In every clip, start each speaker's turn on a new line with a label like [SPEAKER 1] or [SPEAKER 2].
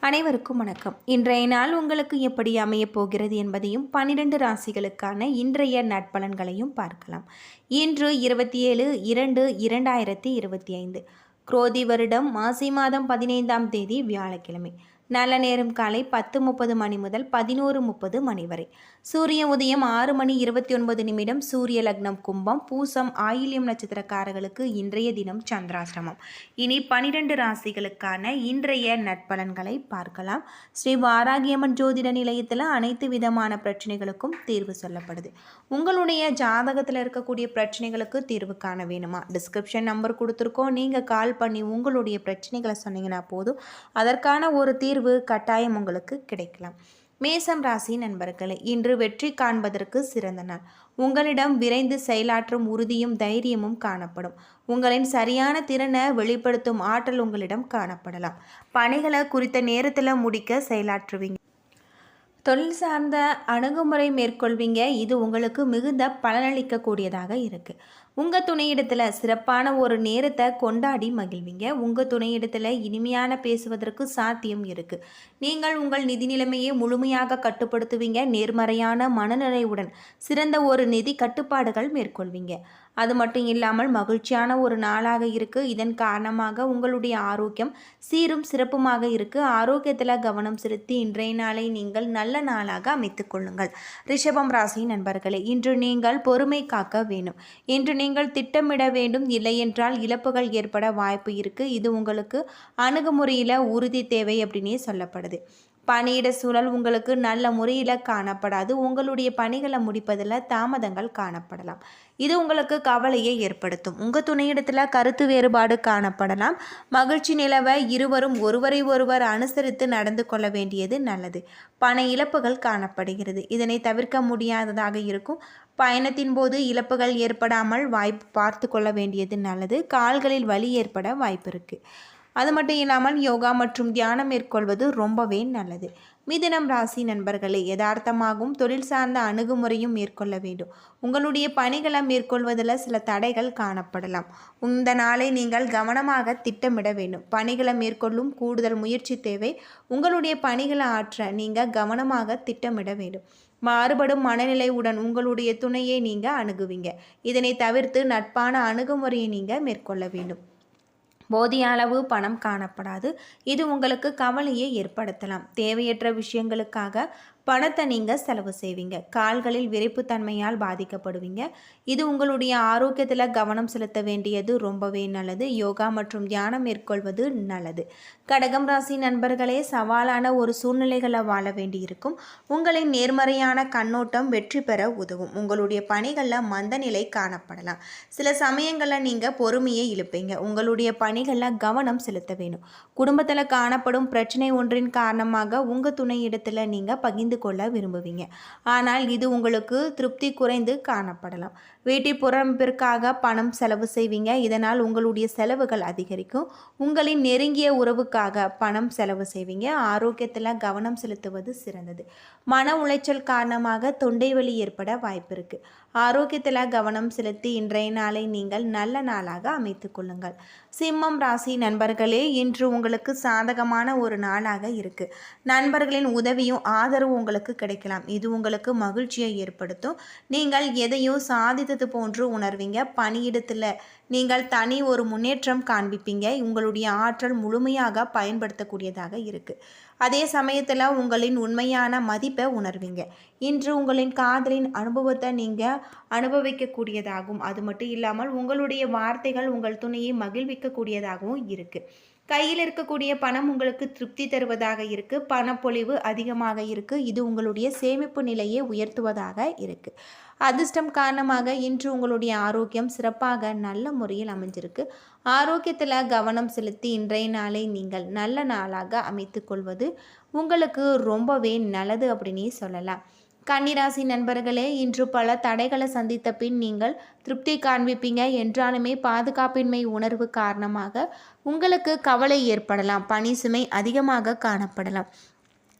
[SPEAKER 1] அனைவருக்கும் வணக்கம். இன்றைய நாள் உங்களுக்கு எப்படி அமையப் போகிறது என்பதையும் பன்னிரண்டு ராசிகளுக்கான இன்றைய நட்பலன்களையும் பார்க்கலாம். இன்று இருபத்தி ஏழு இரண்டு இரண்டாயிரத்தி இருபத்தி ஐந்து. குரோதி வருடம் மாசி மாதம் பதினைந்தாம் தேதி வியாழக்கிழமை. நல்ல நேரம் காலை பத்து முப்பது மணி முதல் பதினோரு முப்பது மணி வரை. சூரிய உதயம் ஆறு மணி இருபத்தி ஒன்பது நிமிடம். சூரிய லக்னம் கும்பம். பூசம் ஆயில்யம் நட்சத்திரக்காரர்களுக்கு இன்றைய தினம் சந்திராசிரமம். இனி பனிரெண்டு ராசிகளுக்கான இன்றைய நட்பலன்களை பார்க்கலாம். ஸ்ரீ வாராகியம்மன் ஜோதிட நிலையத்தில் அனைத்து விதமான பிரச்சனைகளுக்கும் தீர்வு சொல்லப்படுது. உங்களுடைய ஜாதகத்தில் இருக்கக்கூடிய பிரச்சனைகளுக்கு தீர்வு காண வேணுமா? டிஸ்கிரிப்ஷன் நம்பர் கொடுத்துருக்கோம். நீங்கள் கால் பண்ணி உங்களுடைய பிரச்சனைகளை சொன்னீங்கன்னா போதும். அதற்கான ஒரு தீர்வு கட்டாயம் உங்களுக்கு கிடைக்கலாம். மேசம் ராசி நண்பர்களே இன்று வெற்றி காண்பதற்கு சிறந்த நாள். உங்களிடம் விரைந்து செயலாற்றும் உறுதியும் தைரியமும் காணப்படும். உங்களின் சரியான திறனை வெளிப்படுத்தும் ஆற்றல் உங்களிடம் காணப்படலாம். பணிகளை குறித்த நேரத்தில் முடிக்க செயலாற்றுவீங்க. தொழில் சார்ந்த அணுகுமுறை மேற்கொள்வீங்க. இது உங்களுக்கு மிகுந்த பலனளிக்கக்கூடியதாக இருக்குது உங்கள் துணையிடத்தில் சிறப்பான ஒரு நேரத்தை கொண்டாடி மகிழ்வீங்க. உங்கள் துணையிடத்தில் இனிமையான பேசுவதற்கு சாத்தியம் இருக்குது நீங்கள் உங்கள் நிதி நிலைமையை முழுமையாக கட்டுப்படுத்துவீங்க. நேர்மறையான மனநிலையுடன் சிறந்த ஒரு நிதி கட்டுப்பாடுகள் மேற்கொள்வீங்க. அது மட்டும் இல்லாமல் மகிழ்ச்சியான ஒரு நாளாக இருக்குது இதன் காரணமாக உங்களுடைய ஆரோக்கியம் சீரும் சிறப்புமாக இருக்குது ஆரோக்கியத்தில் கவனம் செலுத்தி இன்றைய நாளை நீங்கள் நல்ல நாளாக அமைத்துக் கொள்ளுங்கள். ரிஷபம் ராசி நண்பர்களே இன்று நீங்கள் பொறுமை காக்க வேணும் இன்று நீங்கள் திட்டமிட வேண்டும் இல்லையென்றால் இழப்புகள் ஏற்பட வாய்ப்பு இருக்குது இது உங்களுக்கு அணுகுமுறையில் உறுதி தேவை அப்படின்னே சொல்லப்படுது. பணியிட சூழல் உங்களுக்கு நல்ல முறையில் காணப்படாது. உங்களுடைய பணிகளை முடிப்பதில் தாமதங்கள் காணப்படலாம். இது உங்களுக்கு கவலையை ஏற்படுத்தும். உங்கள் துணையிடத்தில் கருத்து வேறுபாடு காணப்படலாம். மகிழ்ச்சி நிலவை இருவரும் ஒருவரை ஒருவர் அனுசரித்து நடந்து கொள்ள வேண்டியது நல்லது. பண இழப்புகள் காணப்படுகிறது. இதனை தவிர்க்க முடியாததாக இருக்கும். பயணத்தின் போது இழப்புகள் ஏற்படாமல் வாய்ப்பு பார்த்து கொள்ள வேண்டியது நல்லது. கால்களில் வலி ஏற்பட வாய்ப்பு இருக்குது அது மட்டும் இல்லாமல் யோகா மற்றும் தியானம் மேற்கொள்வது ரொம்பவே நல்லது. மிதுனம் ராசி நண்பர்களே யதார்த்தமாகவும் தொழில் சார்ந்த அணுகுமுறையும் மேற்கொள்ள வேண்டும். உங்களுடைய பணிகளை மேற்கொள்வதில் சில தடைகள் காணப்படலாம். இந்த நாளை நீங்கள் கவனமாக திட்டமிட வேண்டும். பணிகளை மேற்கொள்ளும் கூடுதல் முயற்சி தேவை. உங்களுடைய பணிகளை ஆற்ற நீங்கள் கவனமாக திட்டமிட வேண்டும். மாறுபடும் மனநிலையுடன் உங்களுடைய துணையை நீங்கள் அணுகுவீங்க. இதனை தவிர்த்து நட்பான அணுகுமுறையை நீங்கள் மேற்கொள்ள வேண்டும். போதிய அளவு பணம் காணப்படாது. இது உங்களுக்கு கவலையை ஏற்படுத்தலாம். தேவையற்ற விஷயங்களுக்காக பணத்தை நீங்கள் செலவு செய்வீங்க. கால்களில் விரைப்புத்தன்மையால் பாதிக்கப்படுவீங்க. இது உங்களுடைய ஆரோக்கியத்தில் கவனம் செலுத்த வேண்டியது ரொம்பவே நல்லது. யோகா மற்றும் தியானம் மேற்கொள்வது நல்லது. கடகம் ராசி நண்பர்களே சவாலான ஒரு சூழ்நிலைகளை வாழ வேண்டியிருக்கும். உங்களின் நேர்மறையான கண்ணோட்டம் வெற்றி பெற உதவும். உங்களுடைய பணிகளில் மந்த நிலை காணப்படலாம். சில சமயங்களில் நீங்கள் பொறுமையை இழுப்பீங்க. உங்களுடைய பணிகளில் கவனம் செலுத்த வேணும். குடும்பத்தில் காணப்படும் பிரச்சனை ஒன்றின் காரணமாக உங்கள் துணை இடத்துல நீங்கள் பகிர்ந்து கொள்ள விரும்புவீங்க. ஆனால் இது உங்களுக்கு திருப்தி குறைந்து காணப்படலாம். வீட்டை புறம்பிற்காக பணம் செலவு செய்வீங்க. இதனால் உங்களுடைய செலவுகள் அதிகரிக்கும். உங்களின் நெருங்கிய உறவுக்காக பணம் செலவு செய்வீங்க. ஆரோக்கியத்தில் கவனம் செலுத்துவது சிறந்தது. மன உளைச்சல் காரணமாக தொண்டை வலி ஏற்பட வாய்ப்பு இருக்குது ஆரோக்கியத்தில் கவனம் செலுத்தி இன்றைய நாளை நீங்கள் நல்ல நாளாக அமைத்து கொள்ளுங்கள். சிம்மம் ராசி நண்பர்களே இன்று உங்களுக்கு சாதகமான ஒரு நாளாக இருக்குது நண்பர்களின் உதவியும் ஆதரவும் உங்களுக்கு கிடைக்கலாம். இது உங்களுக்கு மகிழ்ச்சியை ஏற்படுத்தும். நீங்கள் எதையோ சாதித்தது போன்று உணர்வீங்க. பணியிடத்தில் நீங்கள் தனி ஒரு முன்னேற்றம் காண்பிப்பீங்க. உங்களுடைய ஆற்றல் முழுமையாக பயன்படுத்தக்கூடியதாக இருக்குது அதே சமயத்தில் உங்களின் உண்மையான மதிப்பை உணர்வீங்க. இன்று உங்களின் காதலின் அனுபவத்தை நீங்கள் அனுபவிக்கக்கூடியதாகும் அது மட்டும் இல்லாமல் உங்களுடைய வார்த்தைகள் உங்கள் துணையை மகிழ்விக்கக்கூடியதாகவும் இருக்குது கையில் இருக்கக்கூடிய பணம் உங்களுக்கு திருப்தி தருவதாக இருக்குது பணப்பொழிவு அதிகமாக இருக்குது இது உங்களுடைய சேமிப்பு நிலையை உயர்த்துவதாக இருக்குது அதிர்ஷ்டம் காரணமாக இன்று உங்களுடைய ஆரோக்கியம் சிறப்பாக நல்ல முறையில் அமைஞ்சிருக்கு. ஆரோக்கியத்தில் கவனம் செலுத்தி இன்றைய நாளை நீங்கள் நல்ல நாளாக அமைத்து கொள்வது உங்களுக்கு ரொம்பவே நல்லது அப்படின்னே சொல்லலாம். கன்னிராசி நண்பர்களே இன்று பல தடைகளை சந்தித்த பின் நீங்கள் திருப்தி காண்பிப்பீங்க என்றாலுமே பாதுகாப்பின்மை உணர்வு காரணமாக உங்களுக்கு கவலை ஏற்படலாம் பணி சுமை அதிகமாக காணப்படலாம்.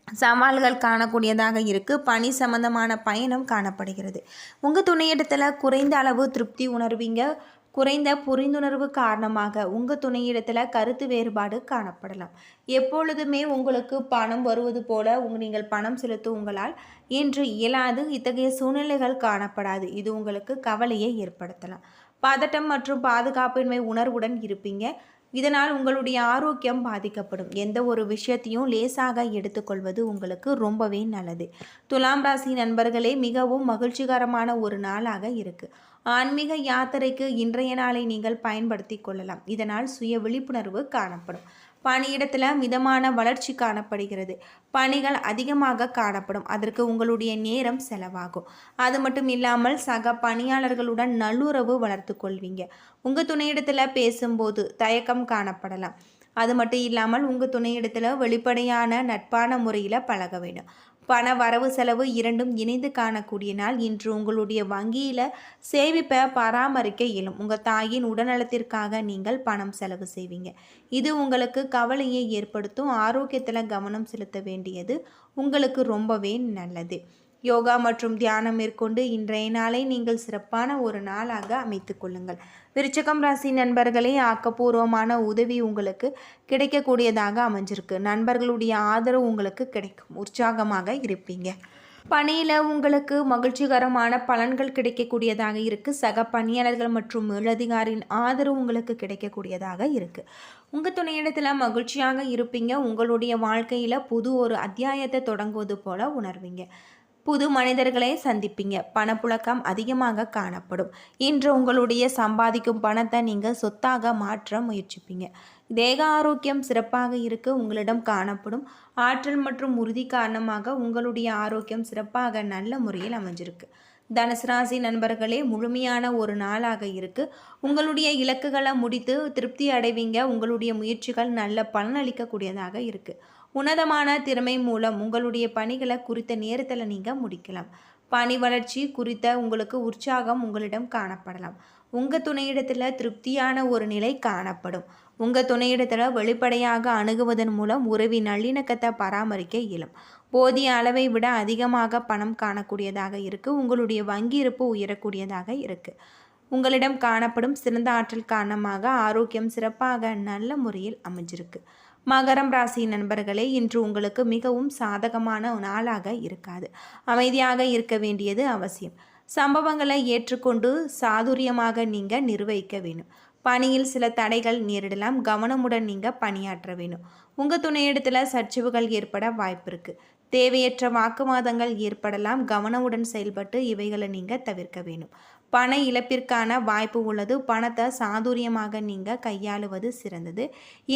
[SPEAKER 1] சவால்கள் காணக்கூடியதாக இருக்குது பணி சம்பந்தமான பயணம் காணப்படுகிறது. உங்கள் துணையிடத்தில் குறைந்த அளவு திருப்தி உணர்வீங்க. குறைந்த புரிந்துணர்வு காரணமாக உங்கள் துணையிடத்தில் கருத்து வேறுபாடு காணப்படலாம். எப்பொழுதுமே உங்களுக்கு பணம் வருவது போல உங்க நீங்கள் பணம் செலுத்த உங்களால் இன்று இயலாது இத்தகைய சூழ்நிலைகள் காணப்படாது. இது உங்களுக்கு கவலையை ஏற்படுத்தலாம். பதட்டம் மற்றும் பாதுகாப்பின்மை உணர்வுடன் இருப்பீங்க. இதனால் உங்களுடைய ஆரோக்கியம் பாதிக்கப்படும். எந்த ஒரு விஷயத்தையும் லேசாக எடுத்துக்கொள்வது உங்களுக்கு ரொம்பவே நல்லது. துலாம் ராசி நண்பர்களே மிகவும் மகிழ்ச்சிகரமான ஒரு நாளாக இருக்குது ஆன்மீக யாத்திரைக்கு இன்றைய நாளை நீங்கள் பயன்படுத்தி கொள்ளலாம். இதனால் சுய விழிப்புணர்வு காணப்படும். பணியிடத்தில் மிதமான வளர்ச்சி காணப்படுகிறது. பணிகள் அதிகமாக காணப்படும். அதற்கு உங்களுடைய நேரம் செலவாகும். அது மட்டும் இல்லாமல் சக பணியாளர்களுடன் நல்லுறவு வளர்த்து கொள்வீங்க. உங்கள் துணையிடத்தில் பேசும்போது தயக்கம் காணப்படலாம். அது மட்டும் இல்லாமல் உங்கள் துணையிடத்தில் வெளிப்படையான நட்பான முறையில் பழக வேண்டும். பண வரவு செலவு இரண்டும் இணைந்து காணக்கூடிய நாள். இன்று உங்களுடைய வங்கியில் சேமிப்பை பராமரிக்க இயலும். உங்கள் தாயின் உடல்நலத்திற்காக நீங்கள் பணம் செலவு செய்வீங்க. இது உங்களுக்கு கவலையை ஏற்படுத்தும். ஆரோக்கியத்தில் கவனம் செலுத்த வேண்டியது. உங்களுக்கு ரொம்பவே நல்லது. யோகா மற்றும் தியானம் மேற்கொண்டு இன்றைய நாளை நீங்கள் சிறப்பான ஒரு நாளாக அமைத்து கொள்ளுங்கள். விருச்சகம் ராசி நண்பர்களே ஆக்கப்பூர்வமான உதவி உங்களுக்கு கிடைக்கக்கூடியதாக அமைஞ்சிருக்கு. நண்பர்களுடைய ஆதரவு உங்களுக்கு கிடைக்கும். உற்சாகமாக இருப்பீங்க. பணியில் உங்களுக்கு மகிழ்ச்சிகரமான பலன்கள் கிடைக்கக்கூடியதாக இருக்குது சக பணியாளர்கள் மற்றும் மேலதிகாரின் ஆதரவு உங்களுக்கு கிடைக்கக்கூடியதாக இருக்குது உங்கள் துணையிடத்தில் மகிழ்ச்சியாக இருப்பீங்க. உங்களுடைய வாழ்க்கையில் புது ஒரு அத்தியாயத்தை தொடங்குவது போல உணர்வீங்க. புது மனிதர்களை சந்திப்பீங்க. பணப்புழக்கம் அதிகமாக காணப்படும். இன்று உங்களுடைய சம்பாதிக்கும் பணத்தை நீங்கள் சொத்தாக மாற்ற முயற்சிப்பீங்க. தேக ஆரோக்கியம் சிறப்பாக இருக்க உங்களிடம் காணப்படும். ஆற்றல் மற்றும் உறுதி காரணமாக உங்களுடைய ஆரோக்கியம் சிறப்பாக நல்ல முறையில் அமைஞ்சிருக்கு. தனுசு ராசி நண்பர்களே முழுமையான ஒரு நாளாக இருக்கு. உங்களுடைய இலக்குகளை முடித்து திருப்தி அடைவீங்க. உங்களுடைய முயற்சிகள் நல்ல பலனளிக்கக்கூடியதாக இருக்கு. உன்னதமான திறமை மூலம் உங்களுடைய பணிகளை குறித்த நேரத்தில் நீங்கள் முடிக்கலாம். பணி வளர்ச்சி குறித்த உங்களுக்கு உற்சாகம் உங்களிடம் காணப்படலாம். உங்கள் துணையிடத்தில் திருப்தியான ஒரு நிலை காணப்படும். உங்கள் துணையிடத்தில் வெளிப்படையாக அணுகுவதன் மூலம் உறவின் நல்லிணக்கத்தை பராமரிக்க இயலும். போதிய அளவை விட அதிகமாக பணம் காணக்கூடியதாக இருக்குது உங்களுடைய வங்கி இருப்பு உயரக்கூடியதாக இருக்குது உங்களிடம் காணப்படும் சிறந்த ஆற்றல் காரணமாக ஆரோக்கியம் சிறப்பாக நல்ல முறையில் அமைஞ்சிருக்கு. மகரம் ராசி நண்பர்களே இன்று உங்களுக்கு மிகவும் சாதகமான நாளாக இருக்காது. அமைதியாக இருக்க வேண்டியது அவசியம். சம்பவங்களை ஏற்றுக்கொண்டு சாதுரியமாக நீங்கள் நிர்வகிக்க வேணும் பணியில் சில தடைகள் நேரிடலாம். கவனமுடன் நீங்கள் பணியாற்ற வேணும் உங்கள் துணையிடத்தில் சர்ச்சைவுகள் ஏற்பட வாய்ப்பு இருக்குது தேவையற்ற வாக்குவாதங்கள் ஏற்படலாம். கவனமுடன் செயல்பட்டு இவைகளை நீங்கள் தவிர்க்க வேணும் பண இழப்பிற்கான வாய்ப்பு உள்ளது. பணத்தை சாதுரியமாக நீங்கள் கையாளுவது சிறந்தது.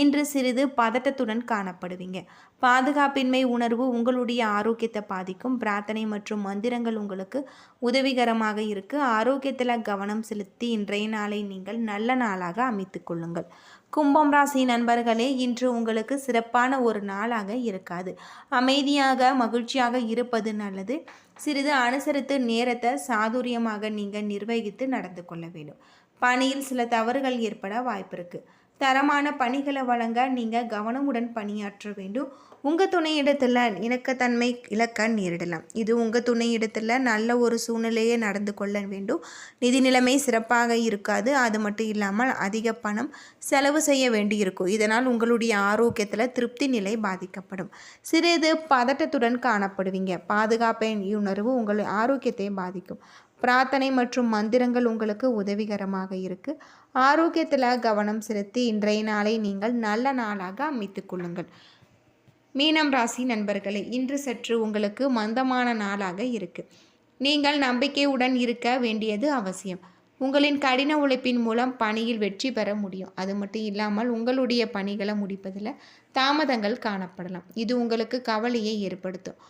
[SPEAKER 1] இன்று சிறிது பதட்டத்துடன் காணப்படுவீங்க. பாதுகாப்பின்மை உணர்வு உங்களுடைய ஆரோக்கியத்தை பாதிக்கும். பிரார்த்தனை மற்றும் மந்திரங்கள் உங்களுக்கு உதவிகரமாக இருக்குது ஆரோக்கியத்தில் கவனம் செலுத்தி இன்றைய நாளை நீங்கள் நல்ல நாளாக அமைத்து கொள்ளுங்கள். கும்பம் ராசி நண்பர்களே இன்று உங்களுக்கு சிறப்பான ஒரு நாளாக இருக்காது. அமைதியாக மகிழ்ச்சியாக இருப்பது நல்லது. சிறிது அனுசரித்து நேரத்தை சாதுரியமாக நீங்கள் நிர்வகித்து நடந்து கொள்ள வேண்டும். பணியில் சில தவறுகள் ஏற்பட வாய்ப்பு இருக்குது தரமான பணிகளை வழங்க நீங்கள் கவனமுடன் பணியாற்ற வேண்டும். உங்கள் துணையிடத்தில் இணக்கத்தன்மை இழக்க நேரிடலாம். இது உங்கள் துணையிடத்தில் நல்ல ஒரு சூழ்நிலையை நடந்து கொள்ள வேண்டும். நிதி நிலைமை சிறப்பாக இருக்காது. அது மட்டும் இல்லாமல் அதிக பணம் செலவு செய்ய வேண்டி இருக்கும் இதனால் உங்களுடைய ஆரோக்கியத்தில் திருப்தி நிலை பாதிக்கப்படும். சிறிது பதட்டத்துடன் காணப்படுவீங்க. பாதுகாப்பை உணர்வு உங்கள் ஆரோக்கியத்தை பாதிக்கும். பிரார்த்தனை மற்றும் மந்திரங்கள் உங்களுக்கு உதவிகரமாக இருக்குது ஆரோக்கியத்தில் கவனம் செலுத்தி இன்றைய நாளை நீங்கள் நல்ல நாளாக அமைத்து கொள்ளுங்கள். மீனம் ராசி நண்பர்களே இன்று சற்று உங்களுக்கு மந்தமான நாளாக இருக்குது நீங்கள் நம்பிக்கையுடன் இருக்க வேண்டியது அவசியம். உங்களின் கடின உழைப்பின் மூலம் பணியில் வெற்றி பெற முடியும். அது மட்டும் இல்லாமல் உங்களுடைய பணிகளை முடிப்பதில் தாமதங்கள் காணப்படலாம். இது உங்களுக்கு கவலையை ஏற்படுத்தும்.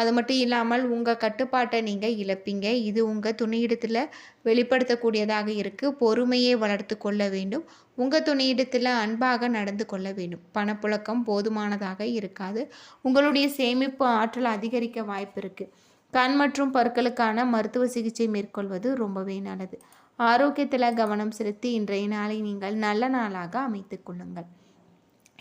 [SPEAKER 1] அது மட்டும் இல்லாமல் உங்கள் கட்டுப்பாட்டை நீங்கள் இழப்பீங்க. இது உங்கள் துணையிடத்தில் வெளிப்படுத்தக்கூடியதாக இருக்குது பொறுமையை வளர்த்து கொள்ள வேண்டும். உங்கள் துணையிடத்தில் அன்பாக நடந்து கொள்ள வேண்டும். பணப்புழக்கம் போதுமானதாக இருக்காது. உங்களுடைய சேமிப்பு ஆற்றல் அதிகரிக்க வாய்ப்பு இருக்குது கண் மற்றும் பற்களுக்கான மருத்துவ சிகிச்சை மேற்கொள்வது ரொம்பவே நல்லது. ஆரோக்கியத்தில் கவனம் செலுத்தி இன்றைய நாளை நீங்கள் நல்ல நாளாக அமைத்து கொள்ளுங்கள்.